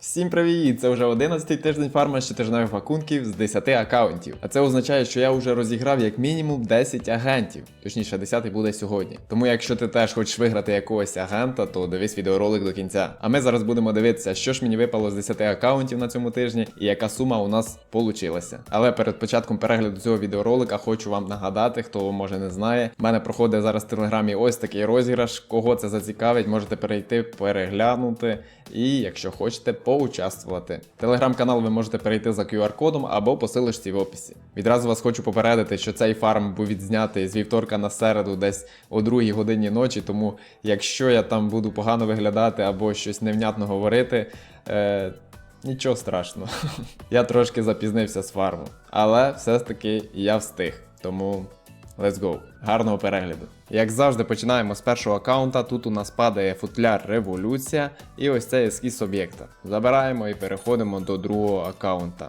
Всім привіт! Це вже 11-й тиждень фарма щотижневих пакунків з 10 аккаунтів. А це означає, що я вже розіграв як мінімум 10 агентів. Точніше, 10-й буде сьогодні. Тому якщо ти теж хочеш виграти якогось агента, то дивись відеоролик до кінця. А ми зараз будемо дивитися, що ж мені випало з 10 аккаунтів на цьому тижні і яка сума у нас получилася. Але перед початком перегляду цього відеоролика хочу вам нагадати, хто може не знає. У мене проходить зараз в телеграмі ось такий розіграш. Кого це зацікавить, можете перейти, переглянути. І якщо хочете, поучаствувати. Телеграм-канал ви можете перейти за QR-кодом або по в описі. Відразу вас хочу попередити, що цей фарм був відзнятий з вівторка на середу, десь о 2 годині ночі. Тому якщо я там буду погано виглядати або щось невнятно говорити. Е- Нічого страшного. я трошки запізнився з фарму. Але все ж таки я встиг. Тому Let's go. Гарного перегляду. Як завжди, починаємо з першого аккаунта. Тут у нас падає футляр Революція і ось цей ескіз об'єкта. Забираємо і переходимо до другого аккаунта.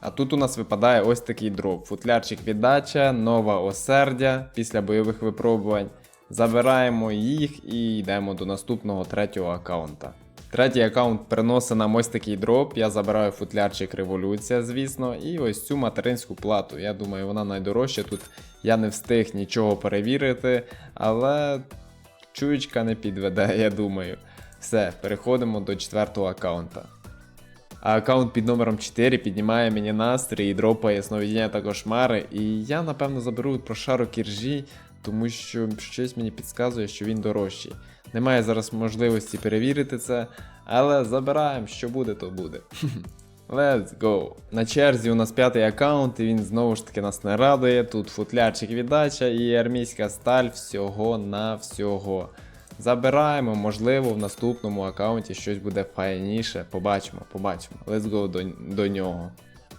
А тут у нас випадає ось такий дроп. Футлярчик віддача, нова осердя після бойових випробувань. Забираємо їх і йдемо до наступного третього аккаунта. Третій аккаунт приносить нам ось такий дроп. Я забираю футлярчик революція, звісно, і ось цю материнську плату. Я думаю, вона найдорожча. Тут я не встиг нічого перевірити, але чуєчка не підведе, я думаю. Все, переходимо до четвертого аккаунта. А аккаунт під номером 4 піднімає мені настрій і дропає сновидіння та кошмари. І я напевно заберу прошарок кіржі, тому що щось мені підказує, що він дорожчий. Немає зараз можливості перевірити це, але забираємо, що буде, то буде. Let's go. На черзі у нас п'ятий аккаунт, і він знову ж таки нас не радує. Тут футлярчик віддача і армійська сталь всього на всього. Забираємо, можливо, в наступному аккаунті щось буде файніше. Побачимо, побачимо. Let's go до, до нього.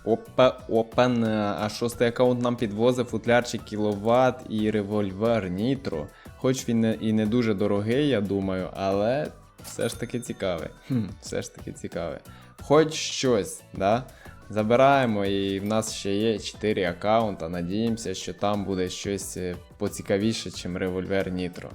Опа, опан. А шостий аккаунт нам підвозив футлярчик кіловат і револьвер Нітро. Хоч він і не дуже дорогий, я думаю, але все ж таки цікавий. Хм, все ж таки цікавий. Хоч щось, да? Забираємо, і в нас ще є 4 аккаунта. Надіємося, що там буде щось е, поцікавіше, ніж револьвер Нітро.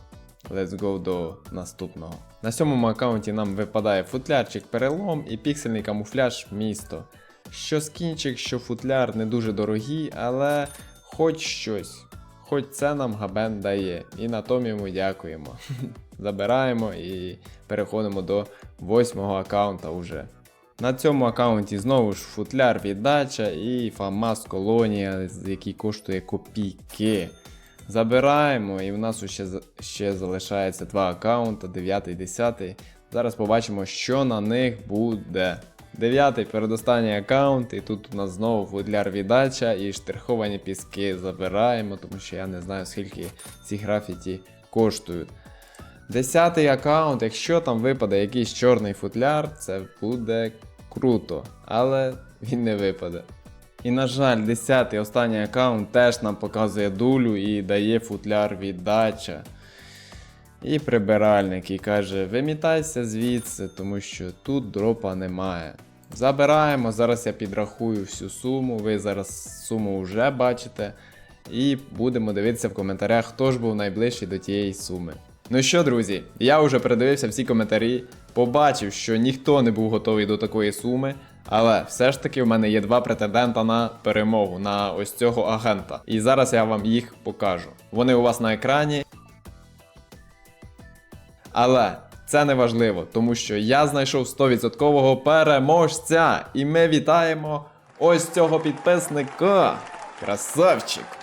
Let's go до наступного. На сьомому аккаунті нам випадає футлярчик перелом і піксельний камуфляж місто. Що скінчик, що футляр не дуже дорогі, але хоч щось. Хоч це нам габен дає. І на тому йому дякуємо. Забираємо і переходимо до восьмого аккаунта уже. На цьому аккаунті знову ж футляр віддача і фамас колонія, який коштує копійки. Забираємо, і в нас ще, ще залишається два аккаунта, 9 і 10. Зараз побачимо, що на них буде. Дев'ятий передостанній аккаунт, і тут у нас знову футляр віддача і штриховані піски забираємо, тому що я не знаю, скільки ці графіті коштують. Десятий аккаунт, якщо там випаде якийсь чорний футляр, це буде круто, але він не випаде. І на жаль, 10-й останній аккаунт теж нам показує дулю і дає футляр віддача. І прибиральник і каже: вимітайся звідси, тому що тут дропа немає. Забираємо, зараз я підрахую всю суму, ви зараз суму вже бачите. І будемо дивитися в коментарях, хто ж був найближчий до тієї суми. Ну що, друзі, я вже передивився всі коментарі, побачив, що ніхто не був готовий до такої суми. Але все ж таки в мене є два претендента на перемогу, на ось цього агента. І зараз я вам їх покажу. Вони у вас на екрані. Але це не важливо, тому що я знайшов 100% переможця. І ми вітаємо ось цього підписника. Красавчик!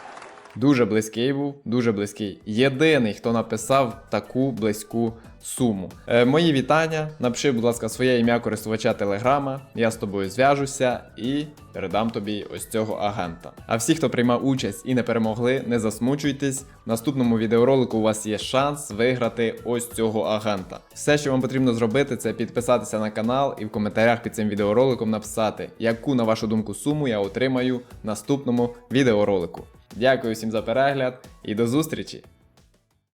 Дуже близький був, дуже близький. Єдиний, хто написав таку близьку суму. Е, мої вітання. Напиши, будь ласка, своє ім'я користувача Телеграма. Я з тобою зв'яжуся і передам тобі ось цього агента. А всі, хто приймав участь і не перемогли, не засмучуйтесь. В наступному відеоролику у вас є шанс виграти ось цього агента. Все, що вам потрібно зробити, це підписатися на канал і в коментарях під цим відеороликом написати, яку, на вашу думку, суму я отримаю в наступному відеоролику. Дякую всім за перегляд і до зустрічі!